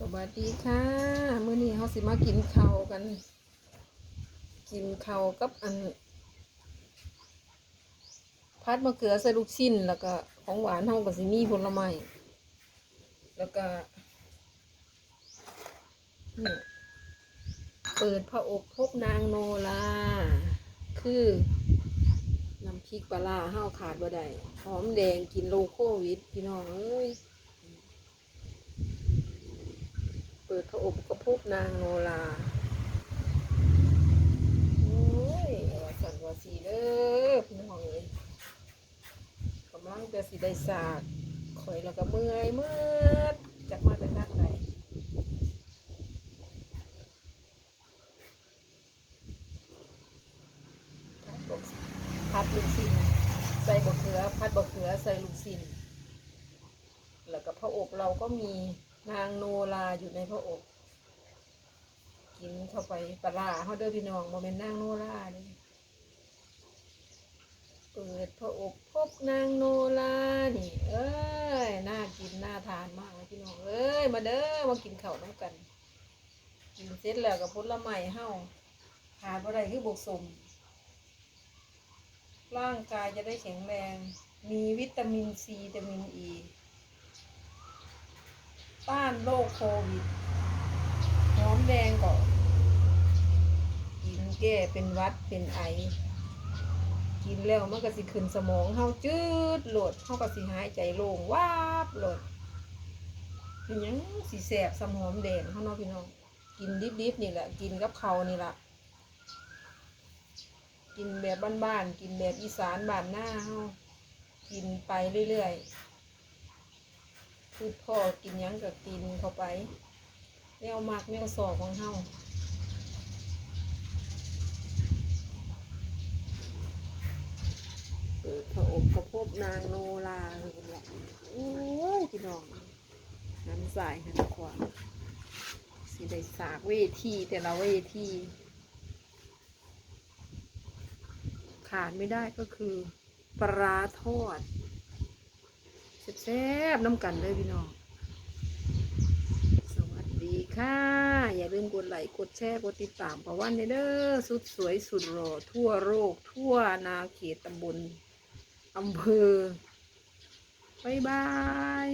สวัสดีค่ะมื้อนี้เขาสิมากินข้าวกัน กินข้าวกับอันพัดมะเขือใส่ลูกชิ้นแล้วก็ของหวานเฮาก็สิมีผลไม้แล้วก็นี่เปิดพระอกพบนางโนลาคือน้ำพริกปลาร้าเฮาขาดบ่ได้หอมแดงกินโลโควิดพี่น้องเอ้ย เปิดพระอบก็พบนางโนลา โอ้ยว่าสันว่าสีเด้อพี่น้องเอ้ยกำลังจะสิได้สากข่อยแล้วก็เมื่อยเมื่อจากมาจากนักไหนพัดบกพัดลูกซินใส่บกเขือพัดบกเขือใส่ลูกซินแล้วก็พระอบเราก็มี นางโนลาอยู่ในพระอบกินเข้าไปปลาเขาเด้อพี่น้องโมเมนนางโนลานี่เปิดพระอบพบนางโนลานี่ เอ้ยน่ากินน่าทานมากเลยพี่น้องเอ้ยมาเด้อมากินข้าวน้ำกันกินเสร็จแล้วกับผลไม้เฮาหาดอะไรคือบกสมร่างกายจะได้แข็งแรง มีวิตามินซีวิตามินอ e. ี ต้านโรคโควิดหอมแดงก่อนกินแก้เป็นวัดเป็นไอ กินแล้วมันก็สิขึ้นสมองเฮาจืดโหลดเฮาก็สิหายใจโล่งวาบโหลดเป็นยังสิแสบสมหอมแดงเฮาเนาะพี่น้อง กินดิบๆนี่แหละ กินกับเขานี่แหละกินแบบบ้านๆ กินแบบอีสานบ้านหน้าเฮากินไปเรื่อยๆ คือพ่อกินยังก็กินเข้าไปแนวมากแนวสอบของเฮาเปิดพระอบพระพบนางโนลาเลยแหละโอ้ยพี่น้อง น้ำใสหันขวาสิได้สากเวทีแต่ละเวทีขาดไม่ได้ก็คือปลาทอด แซ่บๆน้ำกันเลยพี่น้อง สวัสดีค่ะ อย่าลืมกดไลค์กดแชร์กดติดตามเพราะวันเด้อสุดสวยสุดหล่อทั่วโลกทั่วนาเขตตำบลอำเภอบ๊ายบาย